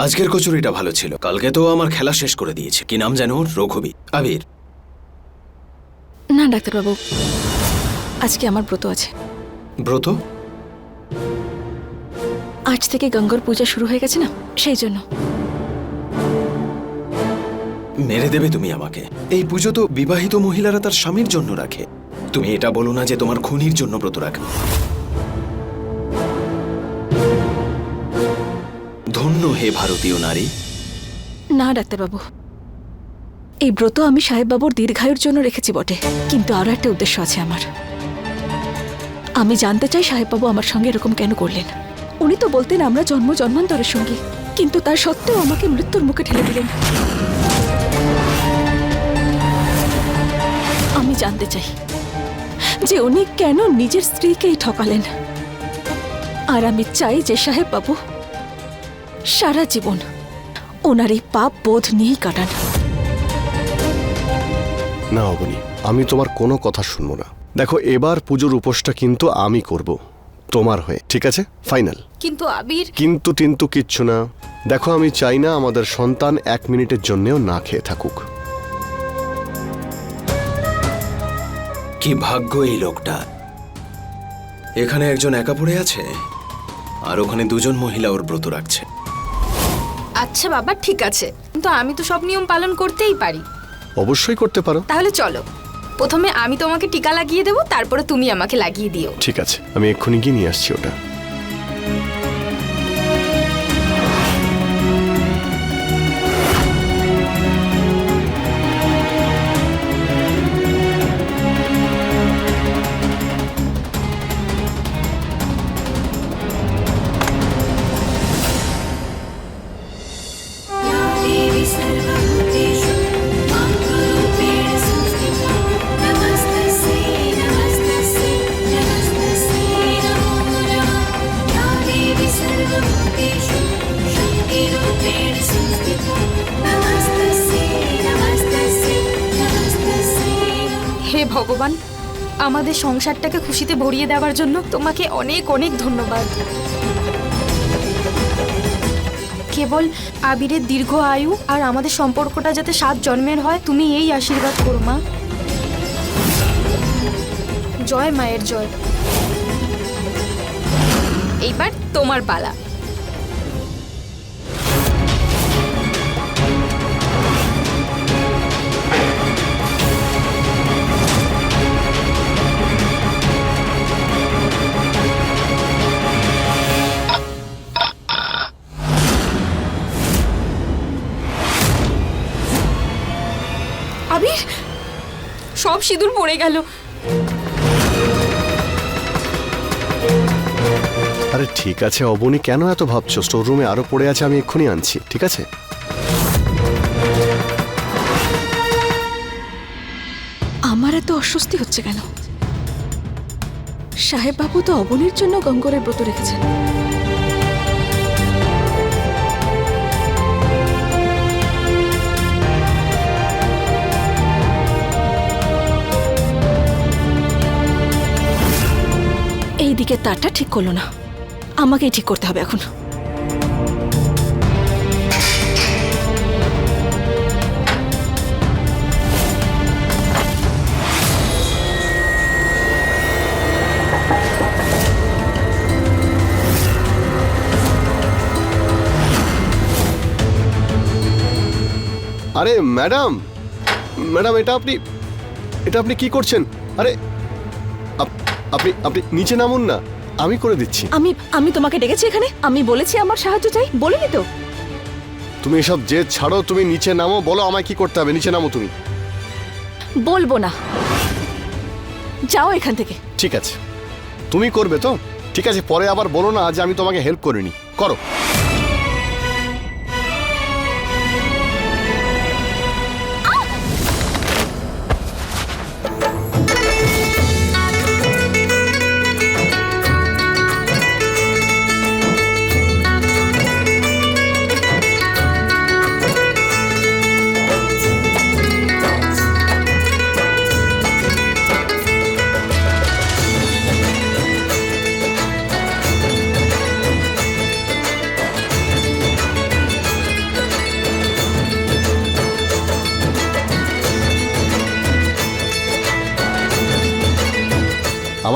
আজকের কচুরিটা ভালো ছিল। কালকে তো আমার খেলা শেষ করে দিয়েছে। কি নাম জানো ওর? রঘুবী আবির। না ডাক্তারবাবু। আজকে আমার ব্রত আছে। ব্রত? আজ থেকে গঙ্গর পূজা শুরু হয়ে গেছে না? সেই জন্য। মেরে দেবে তুমি আমাকে। এই পুজো তো বিবাহিত মহিলারা তার স্বামীর জন্য রাখে। তুমি এটা বলো না যে তোমার খুনির জন্য ব্রত রাখবে। ধন্য হে ভারতীয় নারী। না, ডাক্তারবাবু। এই ব্রত আমি সাহেববাবুর দীর্ঘায়ুর জন্য রেখেছি বটে, কিন্তু আরও একটা উদ্দেশ্য আছে আমার। আমি জানতে চাই সাহেববাবু আমার সঙ্গে এরকম কেন করলেন। উনি তো বলতেন আমরা জন্ম জন্মান্তরের সঙ্গী, কিন্তু তার সত্ত্বেও আমাকে মৃত্যুর মুখে ঠেলে দিলেন। আমি জানতে চাই যে উনি কেন নিজের স্ত্রীকেই ঠকালেন। আর আমি চাই যে সাহেব বাবু সারা জীবন। ওনার এই পাপ বোধ নিয়েই কাটান। না অবনি আমি তোমার কোনো কথা শুনব না। দেখো এবার পুজোর উপোসটা কিন্তু আমি করব তোমার হয়ে ঠিক আছে? ফাইনাল কিন্তু আবির কিন্তু টিন্তু কিচ্ছু না। দেখো আমি চাই না আমাদের সন্তান এক মিনিটের জন্যেও না খেয়ে থাকুক। কি ভাগ্য এই লোকটা। এখানে একজন একা পড়ে আছে আর ওখানে দুজন মহিলা ওর ব্রত রাখছে। আচ্ছা বাবা ঠিক আছে। কিন্তু আমি তো সব নিয়ম পালন করতেই পারি। অবশ্যই করতে পারো। তাহলে চলো। প্রথমে আমি তোমাকে টিকা লাগিয়ে দেবো তারপরে তুমি আমাকে লাগিয়ে দিও। ঠিক আছে আমি এক্ষুনি গিয়ে নিয়ে আসছি ওটা। আমাদের সংসারটাকে খুশিতে ভরিয়ে দেওয়ার জন্য তোমাকে অনেক অনেক ধন্যবাদ। কেবল আবিরের দীর্ঘ আয়ু আর আমাদের সম্পর্কটা যাতে সাত জন্মের হয়, তুমি এই আশীর্বাদ করো, মা। জয় মায়ের জয়। এইবার তোমার পালা। সব সিঁদুর পড়ে গেল। আরে ঠিক আছে অবনি কেন এত ভাবছ? স্টোর রুমে আরও পড়ে আছে আমি এক্ষুনি আনছি ঠিক আছে? আমার এত অস্বস্তি হচ্ছে কেন? সাহেব বাবু তো অবনির জন্য গঙ্গরের ব্রত রেখেছেন। দিকে তারটা ঠিক করল না। আমাকেই ঠিক করতে হবে এখন। আরে, ম্যাডাম! ম্যাডাম, এটা আপনি এটা আপনি কি করছেন? আরে আপনি আপনি নিচে নামুন না। আমি করে দিচ্ছি। আমি আমি তোমাকে ডেকেছি এখানে। আমি বলেছি আমার সাহায্য চাই। বলিনি তো। তুমি এসব জেদ ছাড়ো তুমি নিচে নামো বলো আমায় কি করতে হবে। নিচে নামো তুমি। বলব না। যাও এখান থেকে। ঠিক আছে। তুমি করবে তো? ঠিক আছে পরে আবার বলো না যে আমি তোমাকে হেল্প করিনি। করো।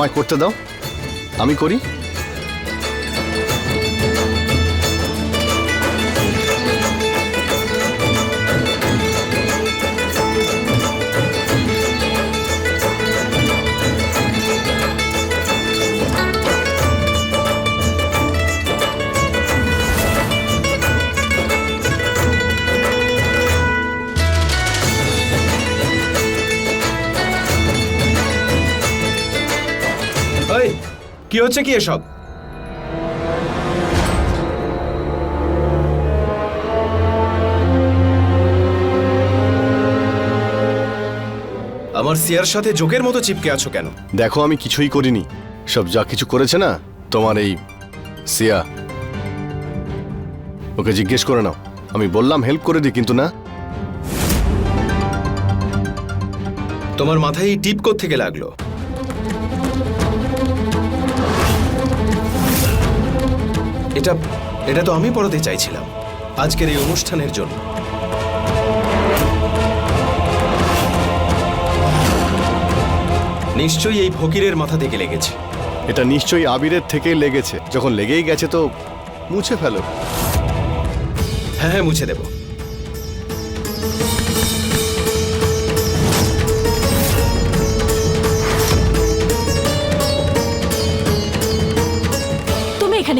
আমায় করতে দাও। আমি করি। কি হচ্ছে কি এসব? আমার সিয়ার সাথে জোকের মতো চিপকে আছো কেন? দেখো আমি কিছুই করিনি। সব যা কিছু করেছে না তোমার এই সিয়া। ওকে জিজ্ঞেস করে নাও। আমি বললাম হেল্প করে দিই কিন্তু না। তোমার মাথায় এই টিপ থেকে লাগল? এটা এটা তো আমি পড়াতে চাইছিলাম। আজকের এই অনুষ্ঠানের জন্য। নিশ্চয়ই এই ফকিরের মাথা থেকে লেগেছে। এটা নিশ্চয়ই আবিরের থেকে লেগেছে। যখন লেগেই গেছে তো মুছে ফেলো। হ্যাঁ হ্যাঁ মুছে দেব।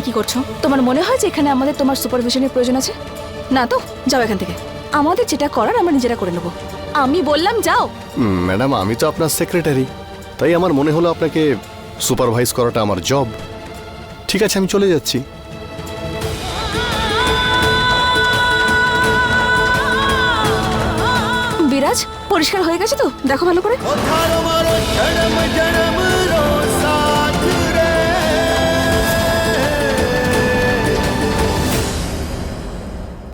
কি করছ? তোমার মনে হয় যে এখানে আমাদের তোমার সুপারভিশনের প্রয়োজন আছে? না তো যাও এখান থেকে। আমাদের যেটা করার আমরা নিজেরা করে নেব। আমি বললাম যাও। ম্যাডাম আমি তো আপনার সেক্রেটারি তাই আমার মনে হলো আপনাকে সুপারভাইজ করাটা আমার জব ঠিক আছে আমি চলে যাচ্ছি। বিরাজ পরিষ্কার হয়ে গেছে তো? দেখো ভালো করে।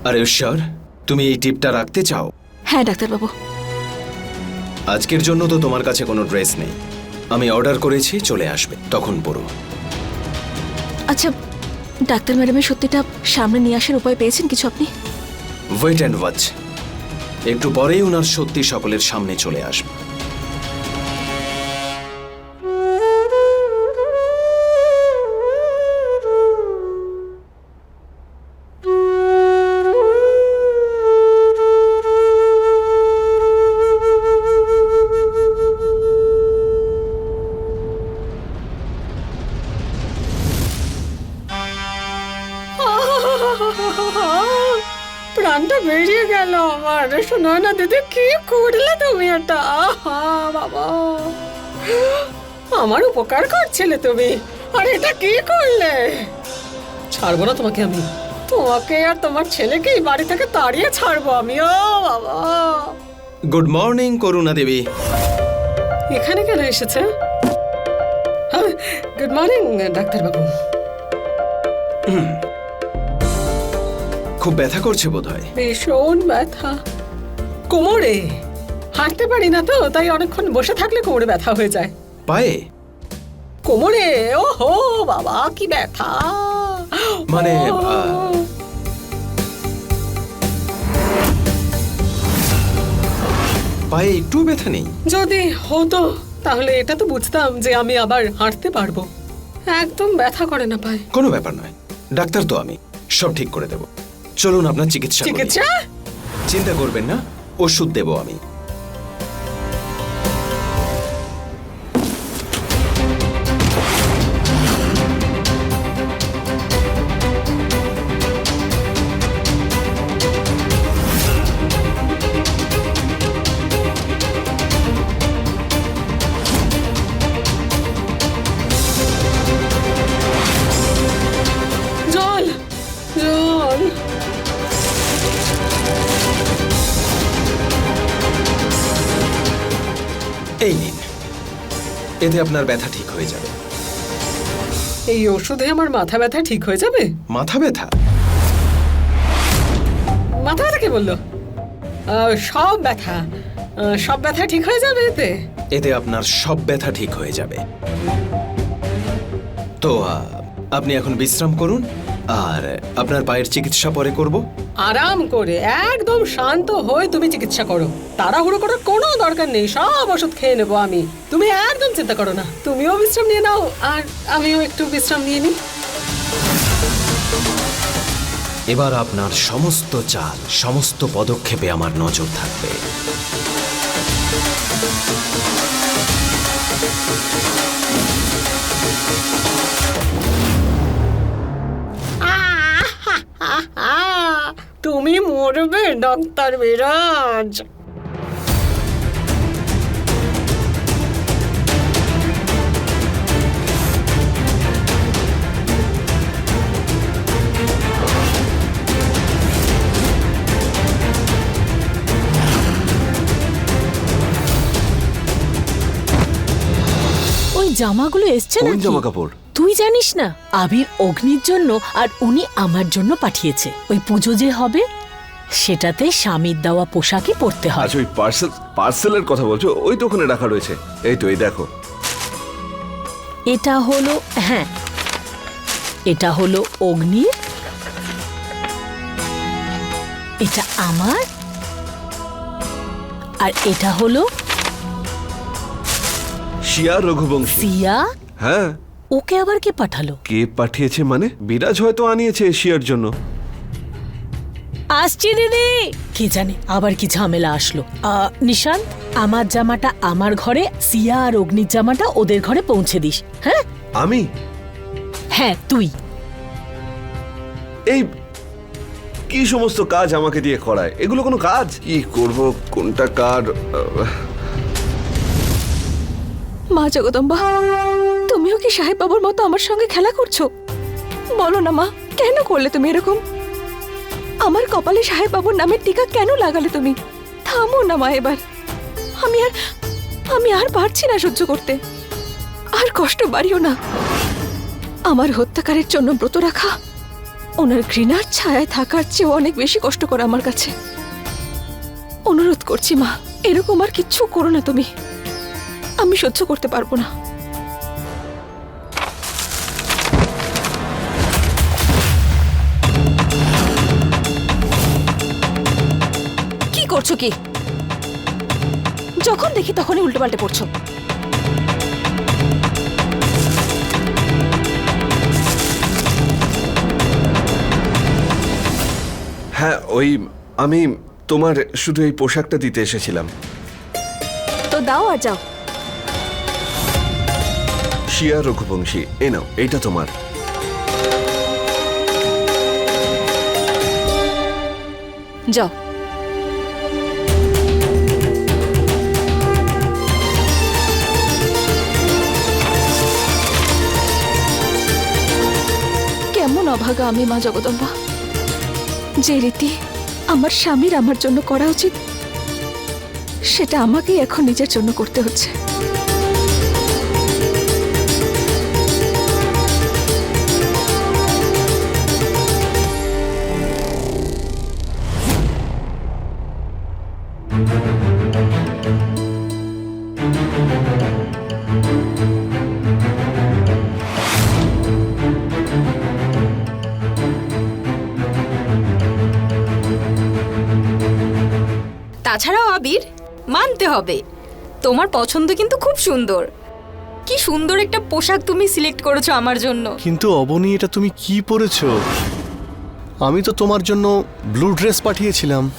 আরে ঈশ্বর তুমি এই টিপটা রাখতে চাও? হ্যাঁ ডাক্তারবাবু। আজকের জন্য তো তোমার কাছে কোনো ড্রেস নেই। আমি অর্ডার করেছি চলে আসবে। তখন পরো। আচ্ছা ডাক্তার ম্যাডামের সত্যিটা সামনে নিয়ে আসার উপায় পেয়েছেন কিছু আপনি? ওয়েট অ্যান্ড ওয়াচ একটু পরেই ওনার সত্যি সকলের সামনে চলে আসবে। বাবা। আমার উপকার করছিলে তুমি। আর এটা কি করলে? ছাড়বো না তোমাকে আমি। তোমাকে আর তোমার ছেলেকে এই বাড়ি থেকে তাড়িয়ে ছাড়বো আমি। ও বাবা। গুড মর্নিং করুণা দেবী এখানে কেন এসেছে? হ্যাঁ গুড মর্নিং ডাক্তারবাবু। খুব ব্যথা করছে বোধহয়। ভীষণ ব্যথা। কোমরে? হাঁটতে পারি না তো তাই অনেকক্ষণ বসে থাকলে কোমরে ব্যথা হয়ে যায়। পায়ে? কোমরে? ও হো বাবা কি ব্যথা। মানে, পায়ে একটু ব্যথা নেই? যদি হতো তাহলে এটা তো বুঝতাম যে আমি আবার হাঁটতে পারব। একদম ব্যথা করে না পায়। কোনো ব্যাপার নয় ডাক্তার তো আমি সব ঠিক করে দেব। চলুন আপনার চিকিৎসা। চিকিৎসা? চিন্তা করবেন না ওষুধ দেব আমি। এই নিন। এতে আপনার ব্যথা ঠিক হয়ে যাবে। এই ওষুধে আমার মাথা ব্যথা ঠিক হয়ে যাবে? মাথা ব্যথা? মাথা ব্যথা কে বলল? আহ, সব ব্যথা। আহ, সব ব্যথা ঠিক হয়ে যাবে এতে? এতে আপনার সব ব্যথা ঠিক হয়ে যাবে। তো আহ, আপনি এখন বিশ্রাম করুন। আর আপনার পায়ের চিকিৎসা পরে করব? আরাম করে একদম শান্ত হয়ে তুমি চিকিৎসা করো। তাড়াহুড়ো করার কোনো দরকার নেই সব ওষুধ খেয়ে নেব আমি। তুমি একদম চিন্তা করো না তুমিও বিশ্রাম নিয়ে নাও আর আমিও একটু বিশ্রাম নিয়ে নিই। এবার আপনার সমস্ত চাল সমস্ত পদক্ষেপে আমার নজর থাকবে। তুমি মরবে ডাক্তার বিরাজ। ওই জামাগুলো এসছে না জামা কাপড় তুই জানিস না আবির অগ্নির জন্য আর উনি আমার জন্য পাঠিয়েছে। ওই পুজো যে হবে সেটাতে স্বামীর দেওয়া পোশাকই পরতে হয় আচ্ছা ওই পার্সেল পার্সেলের কথা বলছো ওই তো ওখানে রাখা রয়েছে। এই তো এই দেখো। এটা হলো হ্যাঁ এটা হলো অগ্নির এটা আমার। আর এটা হলো শিয়া রঘুবংশী। সিয়া। হ্যাঁ। ওকে আবার কে পাঠালো? কে পাঠিয়েছে মানে? বিরাজ হয়তো আনিয়েছে শিয়ার জন্য। আসছি দিদি। কে জানে আবার কি ঝামেলা আসলো। আহ, নিশান্ত আমার জামাটা আমার ঘরে সিয়া আর অগ্নির জামাটা ওদের ঘরে পৌঁছে দিস হ্যাঁ? আমি? হ্যাঁ তুই। এই কি সমস্ত কাজ আমাকে দিয়ে করায়? এগুলো কোনো কাজ? কি করব? কোনটা কার? মা জগদম্বা। তুমিও কি সাহেব বাবুর মতো আমার সঙ্গে খেলা করছ? বলো না মা, কেন করলে তুমি এরকম? আমার কপালে সাহেব বাবুর নামের টিকা কেন লাগালে তুমি? থামো না মা এবার। আমি আর আমি আর পারছি না সহ্য করতে। আর কষ্ট বাড়িও না। আমার হত্যাকারের জন্য ব্রত রাখা, ওনার ঘৃণার ছায়ায় থাকার চেয়েও অনেক বেশি কষ্টকর আমার কাছে। অনুরোধ করছি মা, এরকম আর কিচ্ছু করো না তুমি। আমি সহ্য করতে পারব না। করছ কি? যখন দেখি তখনই উল্টো পাল্টে পড়ছো। হ্যাঁ ওই আমি তোমার শুধু এই পোশাকটা দিতে এসেছিলাম। তো দাও আর যাও। শিয়া রঘুবংশী এ নাও এইটা তোমার। যাও। কেমন অভাগা আমি মা জগদম্বা। যে রীতি আমার স্বামীর আমার জন্য করা উচিত, সেটা আমাকেই এখন নিজের জন্য করতে হচ্ছে। তাছাড়াও আবির মানতে হবে। তোমার পছন্দ কিন্তু খুব সুন্দর। কি সুন্দর একটা পোশাক তুমি সিলেক্ট করেছ আমার জন্য। কিন্তু অবনি এটা তুমি কি পরেছো? আমি তো তোমার জন্য ব্লু ড্রেস পাঠিয়েছিলাম।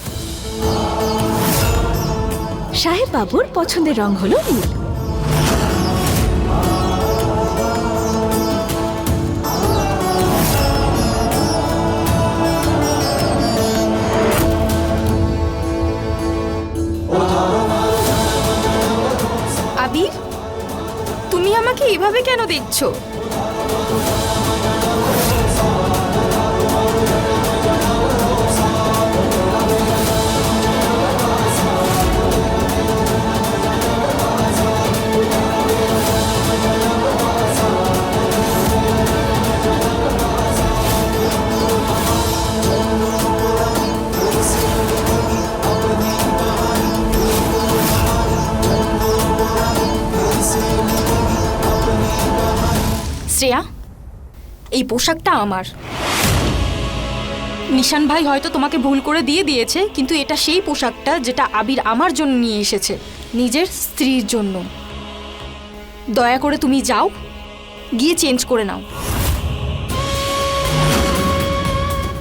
সাহেব বাবুর পছন্দের রং হলো নীল। তুমি আমাকে এভাবে কেন দেখছ? শ্রেয়া, এই পোশাকটা আমার। নিশান ভাই হয়তো তোমাকে ভুল করে দিয়ে দিয়েছে, কিন্তু এটা সেই পোশাকটা যেটা আবির আমার জন্য নিয়ে এসেছে, নিজের স্ত্রীর জন্য। দয়া করে তুমি যাও, গিয়ে চেঞ্জ করে নাও।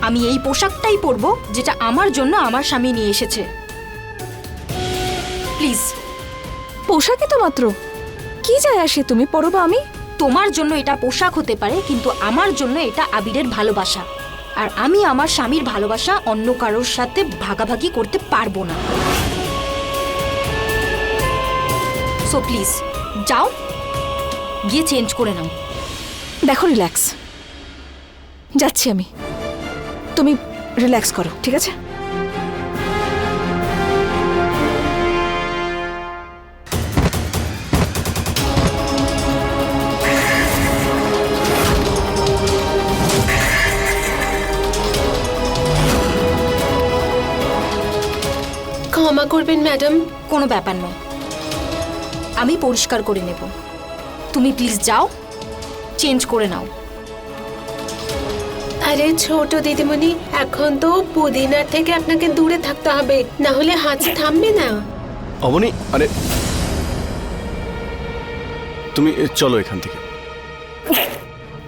আমি এই পোশাকটাই পরবো যেটা আমার জন্য আমার স্বামী নিয়ে এসেছে। প্লিজ। পোশাকই তো মাত্র। কি যায় আসে তুমি? পরো বা আমি? তোমার জন্য এটা পোশাক হতে পারে, কিন্তু আমার জন্য এটা আবিরের ভালোবাসা। আর আমি আমার স্বামীর ভালোবাসা অন্য কারোর সাথে ভাগাভাগি করতে পারব না। সো প্লিজ যাও, গিয়ে চেঞ্জ করে নাও। দেখো রিল্যাক্স যাচ্ছি আমি। তুমি রিল্যাক্স করো, ঠিক আছে? ক্ষমা করবেন ম্যাডাম? কোনো ব্যাপার নয়। আমি পরিষ্কার করে নেব। তুমি প্লিজ যাও চেঞ্জ করে নাও। আরে ছোট দিদিমণি এখন তো পুদিনার থেকে আপনাকে দূরে থাকতে হবে। না হলে হাঁচি থামবে না। অবনি আরে তুমি চলো এখান থেকে।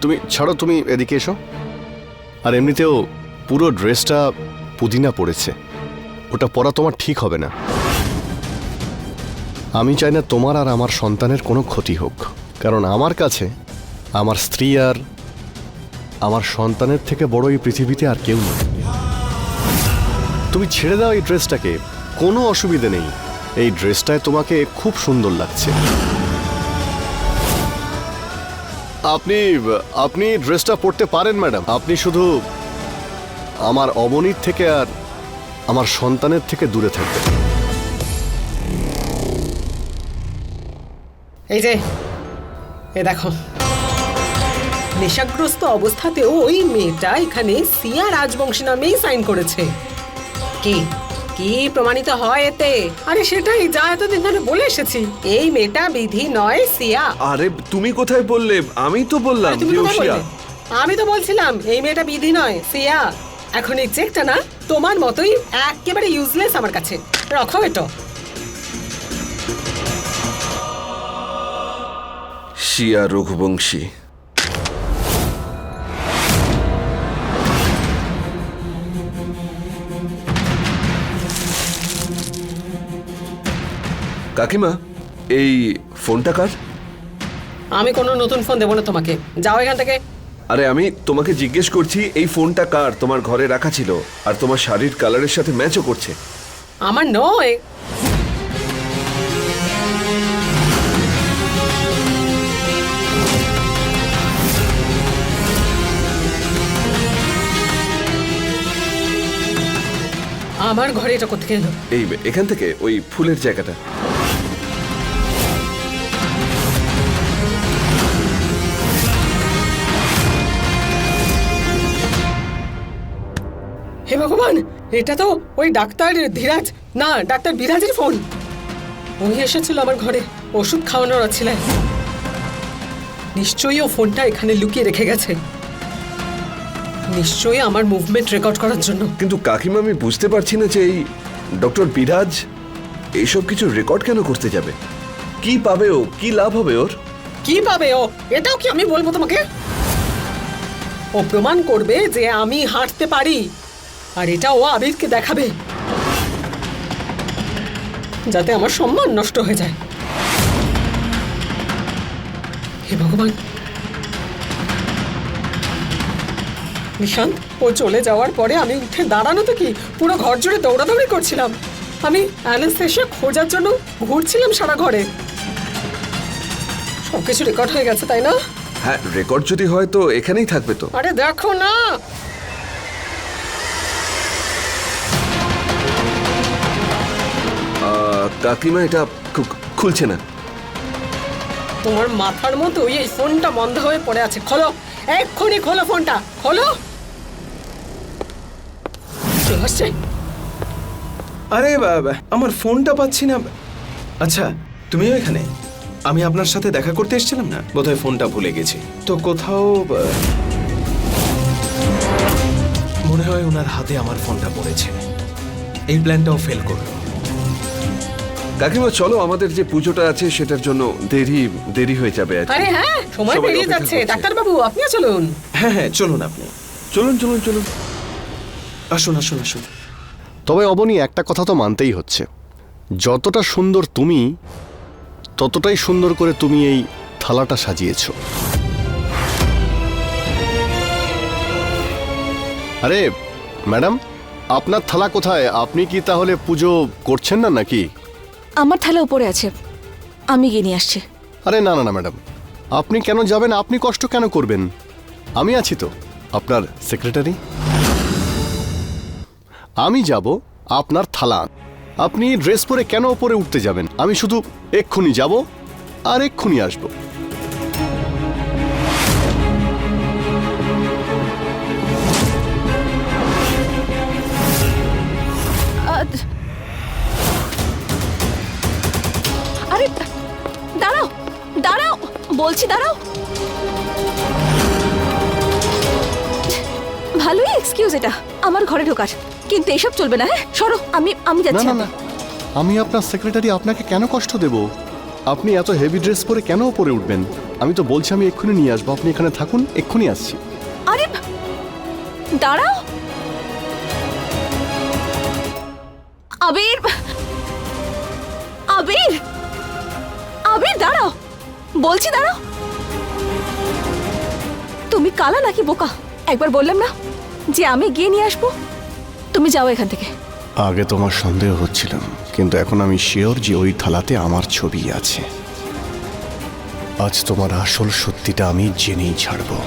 তুমি ছাড়ো তুমি এদিকে এসো। আর এমনিতেও পুরো ড্রেসটা পুদিনা পড়েছে ওটা পরা তোমার ঠিক হবে না। আমি চাই না তোমার আর আমার সন্তানের কোনো ক্ষতি হোক। কারণ আমার কাছে আমার স্ত্রী আর আমার সন্তানের থেকে বড় এই পৃথিবীতে আর কেউ নেই। তুমি ছেড়ে দাও এই ড্রেসটাকে। কোনো অসুবিধে নেই। এই ড্রেসটায় তোমাকে খুব সুন্দর লাগছে। আপনি আপনি ড্রেসটা পরতে পারেন, ম্যাডাম। আপনি শুধু আমার অবনীর থেকে আর আমার সন্তানের থেকে দূরে থাকবেন এই যে এ দেখো। নেশাগ্রস্ত অবস্থাতেও ওই মেয়েটা এখানে সিয়া রাজবংশী নামেই সাইন করেছে। কি কি প্রমাণিত হয় এতে? আরে সেটাই যা এতদিন ধরে বলে এসেছি। এই মেয়েটা বিধি নয় সিয়া। আরে তুমি কোথায় বললে? আমি তো বললাম আরে তুমি যে ও কোথায় শিয়া। বললে? আমি তো বলছিলাম এই মেয়েটা বিধি নয় সিয়া। এখন এই চেকটা না তোমার মতোই একেবারে ইউজলেস আমার কাছে। রাখো এটা। শিয়া রঘুবংশী। কাকিমা এই ফোনটা কার? আমি কোনো নতুন ফোন দেবো না তোমাকে। যাও এখান থেকে। আরে আমি তোমাকে জিজ্ঞেস করছি এই ফোনটা কার? তোমার ঘরে রাখা ছিল আর তোমার শাড়ির কালারের সাথে ম্যাচও করছে। আমার নয়। আমার ঘরে এটা এলো? এই এখান থেকে ওই ফুলের জায়গাটা। এটা তো ওই ডাক্তার ধীরাজ না ডাক্তার বিরাজের ফোন। ওই এসেছিল আমার ঘরে ওষুধ খাওয়ানোর ছিল নিশ্চয়ই ও ফোনটা এখানে লুকিয়ে রেখে গেছে। নিশ্চয়ই আমার মুভমেন্ট রেকর্ড করার জন্য। কিন্তু কাকিমা আমি বুঝতে পারছি না যে এই ডক্টর বিরাজ এইসব কিছু রেকর্ড কেন করতে যাবে? কি পাবে ও? কি লাভ হবে ওর? কি পাবে ও? এটাও কি আমি বলব তোমাকে? ও প্রমাণ করবে যে আমি হাঁটতে পারি। আর এটা ও আবিরকে দেখাবে। যাতে আমার সম্মান নষ্ট হয়ে যায়। হে ভগবান। নিশান্ত ও চলে যাওয়ার পরে আমি উঠে দাঁড়ানো তো কি পুরো ঘর জুড়ে দৌড়াদৌড়ি করছিলাম? আমি অ্যানেস্থেশিয়া খোঁজার জন্য ঘুরছিলাম সারা ঘরে। সবকিছু রেকর্ড হয়ে গেছে তাই না? হ্যাঁ রেকর্ড যদি হয় তো এখানেই থাকবে তো। আরে দেখো না! কাকিমা এটা খুলছে না। তোমার মাথার মতো এই ফোনটা বন্ধ হয়ে পড়ে আছে। খোলো। এক্ষুনি খোলো ফোনটা। খোলো। আরে বাবা আমার ফোনটা পাচ্ছি না। আচ্ছা তুমিও এখানে? আমি আপনার সাথে দেখা করতে এসেছিলাম না? বোধহয় ফোনটা ভুলে গেছি। তো কোথাও মনে হয় ওনার হাতে আমার ফোনটা পড়েছে। এই প্ল্যানটাও ফেল করল। কাকিমা চলো আমাদের যে পুজোটা আছে সেটার জন্য দেরি দেরি হয়ে যাবে আর কি। আরে হ্যাঁ সময় সবাই পেরিয়ে অপেক্ষা যাচ্ছে। করছে। ডাক্তারবাবু আপনিও চলুন। হ্যাঁ হ্যাঁ চলুন আপনি। চলুন চলুন চলুন। আসুন আসুন আসুন। তবে অবনী একটা কথা তো মানতেই হচ্ছে। যতটা সুন্দর তুমি ততটাই সুন্দর করে তুমি এই থালাটা সাজিয়েছ। আরে ম্যাডাম আপনার থালা কোথায়? আপনি কি তাহলে পুজো করছেন না নাকি? আমার থালা উপরে আছে। আমি গিয়ে নিয়ে আসছি। আরে না না না, ম্যাডাম। আপনি কেন যাবেন? আপনি কষ্ট কেন করবেন? আমি আছি তো। আপনার সেক্রেটারি? আমি যাব আপনার থালা আপনি ড্রেস পরে কেন ওপরে উঠতে যাবেন? আমি শুধু এক্ষুনি যাব আর এক্ষুনি আসব। বলছি দাঁড়াও। ভালোই এক্সকিউজ এটা আমার ঘরে ঢোকার। কিন্তু এসব চলবে না হ্যাঁ? সরো আমি আমি না যাচ্ছি না না। আমি আপনার সেক্রেটারি আপনাকে কেন কষ্ট দেব? আপনি এত হেভি ড্রেস পরে কেন ওপরে উঠবেন? আমি তো বলছি আমি এক্ষুনি নিয়ে আসব। আপনি এখানে থাকুন এক্ষুনি আসছি। আরে দাঁড়াও। আবির আবির আবির দাঁড়াও। বলছি, দাঁড়াও। তুমি কালা নাকি বোকা? একবার বললাম না যে আমি গিয়ে নিয়ে আসব? তুমি যাও এখান থেকে। আগে তোমার সন্দেহ হচ্ছিল কিন্তু এখন আমি শিওর যে ওই থালাতে আমার ছবি আছে। আজ তোমার আসল সত্যিটা আমি জেনেই ছাড়বো।